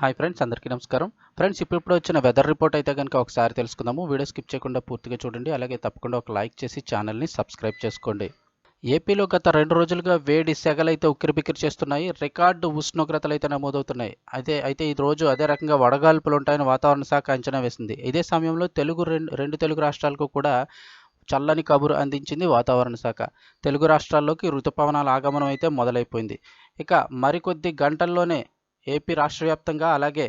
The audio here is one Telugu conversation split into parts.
హాయ్ ఫ్రెండ్స్ అందరికీ నమస్కారం. ఫ్రెండ్స్ ఇప్పుడు ఇప్పుడు వచ్చిన వెదర్ రిపోర్ట్ అయితే కనుక ఒకసారి తెలుసుకుందాము. వీడియో స్కిప్ చేయకుండా పూర్తిగా చూడండి. అలాగే తప్పకుండా ఒక లైక్ చేసి ఛానల్ని సబ్స్క్రైబ్ చేసుకోండి. ఏపీలో గత రెండు రోజులుగా వేడి సెగలైతే ఉక్కిరిబిక్కిరి చేస్తున్నాయి. రికార్డు ఉష్ణోగ్రతలు అయితే నమోదవుతున్నాయి. అయితే అయితే ఈ రోజు అదే రకంగా వడగాల్పులు ఉంటాయని వాతావరణ శాఖ అంచనా వేసింది. ఇదే సమయంలో తెలుగు రెండు రెండు తెలుగు రాష్ట్రాలకు కూడా చల్లని కబురు అందించింది వాతావరణ శాఖ. తెలుగు రాష్ట్రాల్లోకి ఋతుపవనాల ఆగమనం అయితే మొదలైపోయింది. ఇక మరికొద్ది గంటల్లోనే ఏపీ రాష్ట్ర వ్యాప్తంగా అలాగే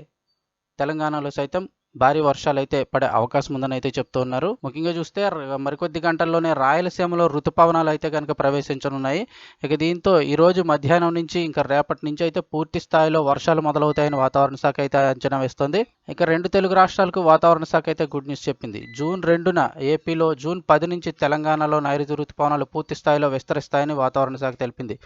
తెలంగాణలో సైతం భారీ వర్షాలు అయితే పడే అవకాశం ఉందని అయితే చెప్తూ ఉన్నారు. ముఖ్యంగా చూస్తే మరికొద్ది గంటల్లోనే రాయలసీమలో ఋతుపవనాలు అయితే కనుక ప్రవేశించనున్నాయి. ఇక దీంతో ఈరోజు మధ్యాహ్నం నుంచి ఇంకా రేపటి నుంచి అయితే పూర్తి స్థాయిలో వర్షాలు మొదలవుతాయని వాతావరణ శాఖ అయితే అంచనా వేస్తోంది. ఇక రెండు తెలుగు రాష్ట్రాలకు వాతావరణ శాఖ అయితే గుడ్ న్యూస్ చెప్పింది. జూన్ రెండున ఏపీలో జూన్ పది నుంచి తెలంగాణలో నైరుతి ఋతుపవనాలు పూర్తి స్థాయిలో విస్తరిస్తాయని వాతావరణ శాఖ తెలిపింది.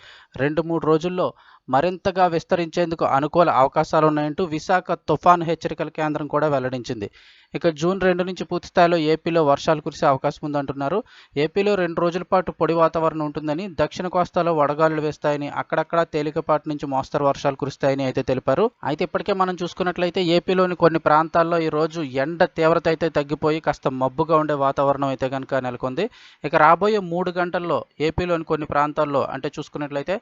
రెండు మూడు రోజుల్లో మరింతగా విస్తరించేందుకు అనుకూల అవకాశాలు ఉన్నాయంటూ విశాఖ తుఫాన్ హెచ్చరికల కేంద్రం కూడా వెల్లడించింది. ఇక జూన్ రెండు నుంచి పూర్తి స్థాయిలో ఏపీలో వర్షాలు కురిసే అవకాశం ఉందంటున్నారు. ఏపీలో రెండు రోజుల పాటు పొడి వాతావరణం ఉంటుందని దక్షిణ కోస్తాలో వడగాలులు వేస్తాయని అక్కడక్కడ తేలికపాటి నుంచి మోస్తరు వర్షాలు కురుస్తాయని అయితే తెలిపారు. అయితే ఇప్పటికే మనం చూసుకున్నట్లయితే ఏపీలోని కొన్ని ప్రాంతాల్లో ఈ రోజు ఎండ తీవ్రత అయితే తగ్గిపోయి కాస్త మబ్బుగా ఉండే వాతావరణం అయితే కనుక నెలకొంది. ఇక రాబోయే మూడు గంటల్లో ఏపీలోని కొన్ని ప్రాంతాల్లో అంటే చూసుకున్నట్లయితే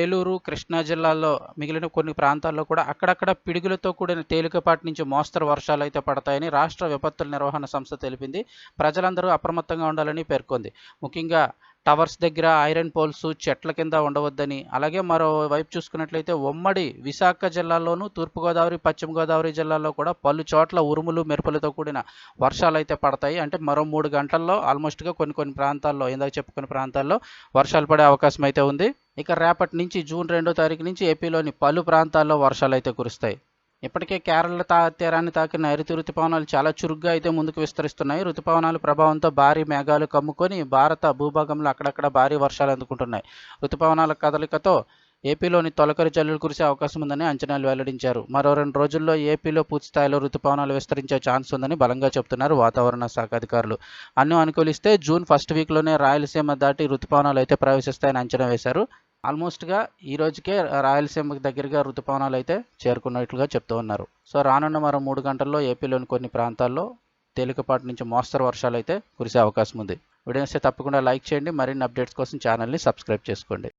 ఏలూరు కృష్ణా జిల్లాల్లో మిగిలిన కొన్ని ప్రాంతాల్లో కూడా అక్కడక్కడ పిడుగులతో కూడిన తేలికపాటి నుంచి మోస్తరు వర్షాలు అయితే పడతాయని రాష్ట్ర విపత్తుల నిర్వహణ సంస్థ తెలిపింది. ప్రజలందరూ అప్రమత్తంగా ఉండాలని పేర్కొంది. ముఖ్యంగా టవర్స్ దగ్గర ఐరన్ పోల్స్ చెట్ల కింద ఉండవద్దని అలాగే మరో వైపు చూసుకున్నట్లయితే ఉమ్మడి విశాఖ జిల్లాలోనూ తూర్పుగోదావరి పశ్చిమ గోదావరి జిల్లాలో కూడా పలు చోట్ల ఉరుములు మెరుపులతో కూడిన వర్షాలు అయితే పడతాయి. అంటే మరో మూడు గంటల్లో ఆల్మోస్ట్గా కొన్ని కొన్ని ప్రాంతాల్లో ఇందాక చెప్పుకున్న ప్రాంతాల్లో వర్షాలు పడే అవకాశం అయితే ఉంది. ఇక రేపటి నుంచి జూన్ రెండో తారీఖు నుంచి ఏపీలోని పలు ప్రాంతాల్లో వర్షాలు అయితే కురుస్తాయి. ఇప్పటికే కేరళ తా తీరాన్ని తాకిన నైరుతి ఋతుపవనాలు చాలా చురుగ్గా అయితే ముందుకు విస్తరిస్తున్నాయి. ఋతుపవనాల ప్రభావంతో భారీ మేఘాలు కమ్ముకొని భారత భూభాగంలో అక్కడక్కడ భారీ వర్షాలు అందుకుంటున్నాయి. ఋతుపవనాల కదలికతో ఏపీలోని తొలకరి జల్లులు కురిసే అవకాశం ఉందని అంచనాలు వెల్లడించారు. మరో రెండు రోజుల్లో ఏపీలో పూర్తిస్థాయిలో ఋతుపవనాలు విస్తరించే ఛాన్స్ ఉందని బలంగా చెబుతున్నారు వాతావరణ శాఖ అధికారులు. అన్ని అనుకూలిస్తే జూన్ ఫస్ట్ వీక్లోనే రాయలసీమ దాటి ఋతుపవనాలు అయితే ప్రవేశిస్తాయని అంచనా వేశారు. ఆల్మోస్ట్గా ఈ రోజుకే రాయలసీమకు దగ్గరగా ఋతుపవనాలు అయితే చేరుకున్నట్లుగా చెప్తూ ఉన్నారు. సో రానున్న మరో మూడు గంటల్లో ఏపీలోని కొన్ని ప్రాంతాల్లో తేలికపాటి నుంచి మోస్తరు వర్షాలు అయితే కురిసే అవకాశం ఉంది వీడియోస్ తప్పకుండా లైక్ చేయండి మరిన్ని అప్డేట్స్ కోసం ఛానల్ని సబ్స్క్రైబ్ చేసుకోండి.